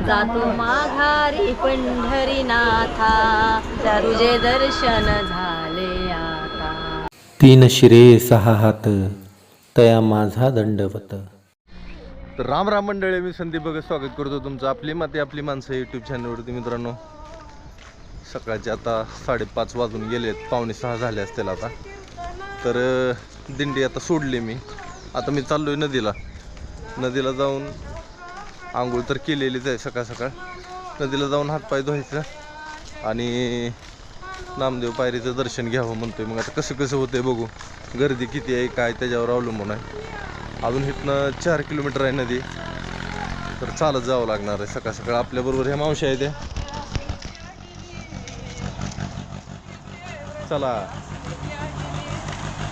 जातो माघारी पंढरीनाथा. तुझे दर्शन झाले आता. तीन शिरे सहा हात तया माझा दंडवत. तर राम राम मंडळी मी संदीप बघत स्वागत करतो तुमचं आपली माती आपली माणसं यूट्यूब चॅनलवरती मित्रांनो. सकाळचे आता साडेपाच वाजून गेलेत पावणे सहा झाले असतील आता. तर दिंडी आता सोडली मी. आता मी चाललोय नदीला. नदीला जाऊन आंघोळ तर केलेलीच आहे सकाळ सकाळ. नदीला जाऊन हातपाय धुवायचं आणि नामदेव पायरीचं दर्शन घ्यावं म्हणतोय. मग आता कसं कसं होतंय बघू. गर्दी किती आहे काय त्याच्यावर अवलंबून आहे. अजून इथनं चार किलोमीटर आहे नदी. तर चालत जावं लागणार आहे सकाळ सकाळ. आपल्याबरोबर ह्या मावशी आहे त्या चला.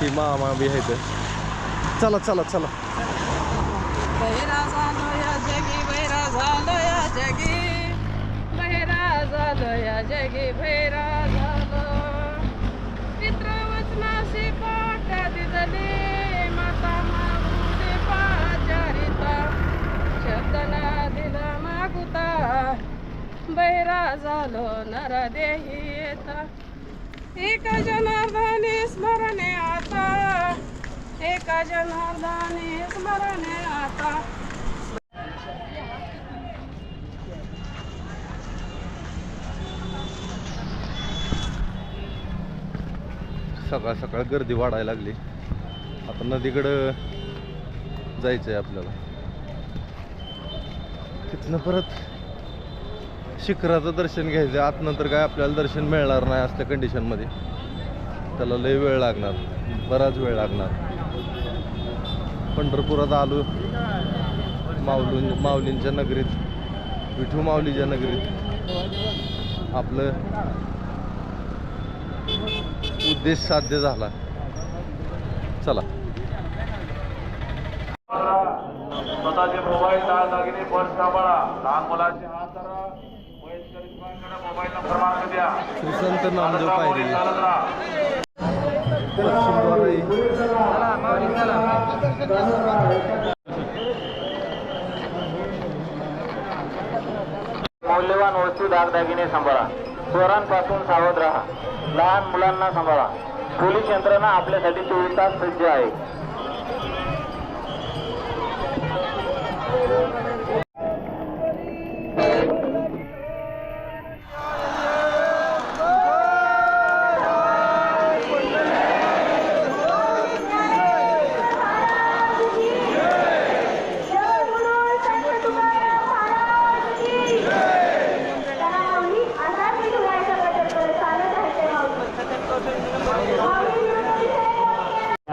ती मामा बी आहे ते चला चला. चला झालो या जगी. बहिरा झालो या जगी भैरा झालो. या जगी बहिरा झालो पितृवचनाशी पाट्या दिदली माता मागुते पाचारिता. शब्दना दिला मागुता. बहिरा झालो नर देही येता. एक जनार्दनी स्मरणे आता. एका जनार्दनी स्मरणे आता. सकाळ सकाळ गर्दी वाढायला लागली. आता नदीकडं जायचं आहे आपल्याला. तिथनं परत शिखराचं दर्शन घ्यायचं. आत नंतर काय आपल्याला दर्शन मिळणार नाही असल्या कंडिशनमध्ये त्याला लय वेळ लागणार. बराच वेळ लागणार. पंढरपुरात आलो. माऊली माऊलींच्या नगरीत. विठू माऊलीच्या नगरीत. आपलं उद्देश साध्य झाला. चला. स्वतःचे मोबाईल दागिने पर्स सांभाळा लहान मुलांचे हात धरा. मोबाईल नंबर मार्ग द्या. नामदेव पायरी. मौल्यवान वस्तू दागदागिने सांभाळा. चोरांपासून सावध राहा. लहान मुलांना सांभाळा. पोलीस यंत्रणा आपल्यासाठी चोवीस तास सज्ज आहे.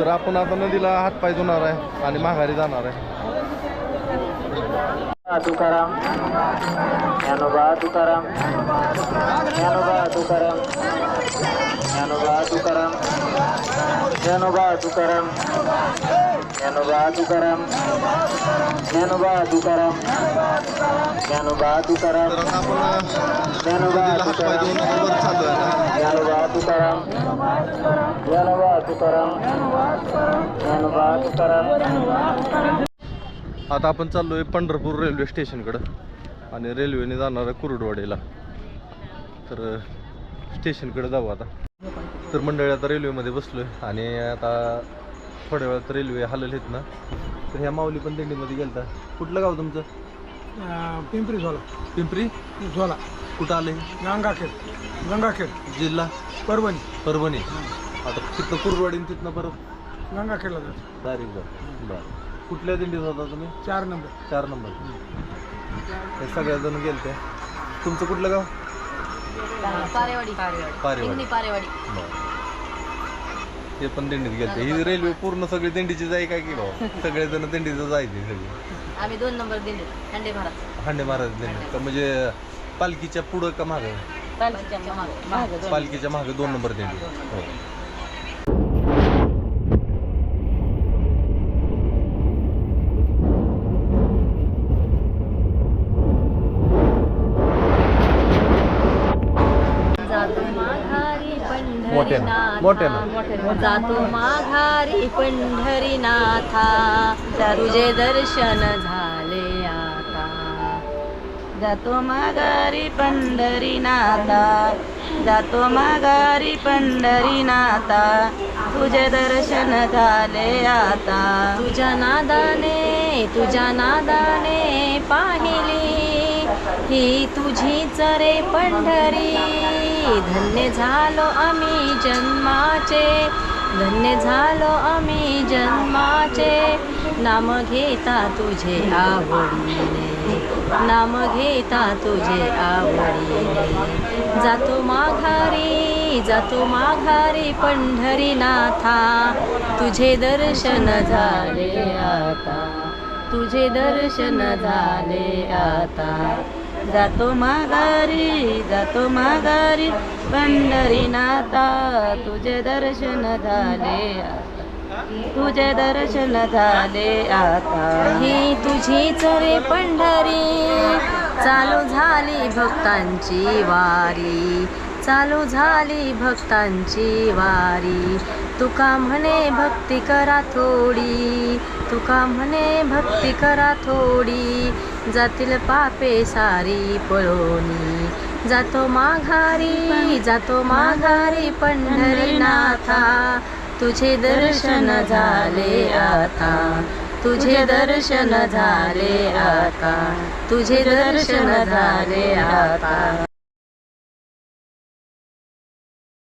तर आपण आता नदीला हातपाय धुणार आहे आणि माघारी जाणार आहे. तुकाराम. ज्ञानोबा तुकाराम. ज्ञानोबा तुकाराम. ज्ञानोबा तुकाराम. ज्ञानोबा तुकाराम. ज्ञानोबा तुकाराम ज्ञानोबा तुकाराम ज्ञानोबा तुकाराम तर ज्ञानोबा तुकाराम आहे ज्ञानोबा तुकाराम ज्ञानोबा तुकाराम ज्ञानोबा तुकाराम आता आपण चाललोय पंढरपूर रेल्वे स्टेशनकडं आणि रेल्वेने जाणार आहे कुरुडवाडीला. तर स्टेशनकडे जाऊ आता. तर मंडळी आता रेल्वेमध्ये बसलोय आणि आता थोड्या वेळात रेल्वे हलल आहेत ना तर ह्या माऊली पण दिंडीमध्ये गेलता. कुठलं गाव तुमचं? पिंपरी झोला. पिंपरी? झोला. कुठं आले? गंगाखेड. गंगाखेड. जिल्हा? परभणी. परभणी. आता तिथनं कुरुडवाडी आणि तिथनं परत? गंगाखेडला जातो. तारीख बरं. कुठल्या दिंडीत होता तुम्ही? चार नंबर. चार नंबर. हे सगळेजण गेलते. तुमचं कुठलं गाव? पारेवाडी. पारेवाडी. पारेवाडी. बरं. ते पण दिंडीत गेलते. ही रेल्वे पूर्ण सगळी दिंडीची जाई काय की भाऊ सगळेजण दिंडीचं जायचे सगळे. आम्ही दोन नंबर दिले खंडे महाराज. हांडे महाराज दिंडी का म्हणजे पालखीच्या पुढं का मागं? पालखीच्या मागे. मागे दोन. पालखीच्या मागं दोन नंबर दिंडी हो जातो माघारी पंढरीनाथा जातो माघारी पंढरीनाथा. तुझे दर्शन झाले आता. जातो माघारी पंढरीनाथा. जातो माघारी पंढरीनाथा. तुझे दर्शन झाले आता. तुझ्या नादाने तुझ्या नादाने पाहिली ही तुझीच रे पंढरी. धन्य झालो आम्ही जन्माचे. धन्य झालो आम्ही जन्माचे. नाम घेता तुझे आवडीने. नाम घेता तुझे आवडीने. जातो माघारी जातो माघारी पंढरीनाथा तुझे दर्शन झाले आता. तुझे दर्शन झाले आता. जातो माघारी जातो माघारी. पंढरीनाथा तुझे दर्शन झाले तुझे दर्शन झाले आता. ही तुझी चरे पंढरी. चालू झाली भक्तांची वारी. चालू झाली भक्तांची वारी. तुका म्हणे भक्ती करा थोडी. तुका म्हणे भक्ती करा थोडी. जातील पापे सारी पळोनी. जातो माघारी जातो माघारी पंढरीनाथा. तुझे दर्शन झाले आता. तुझे दर्शन झाले आता. तुझे दर्शन झाले आता.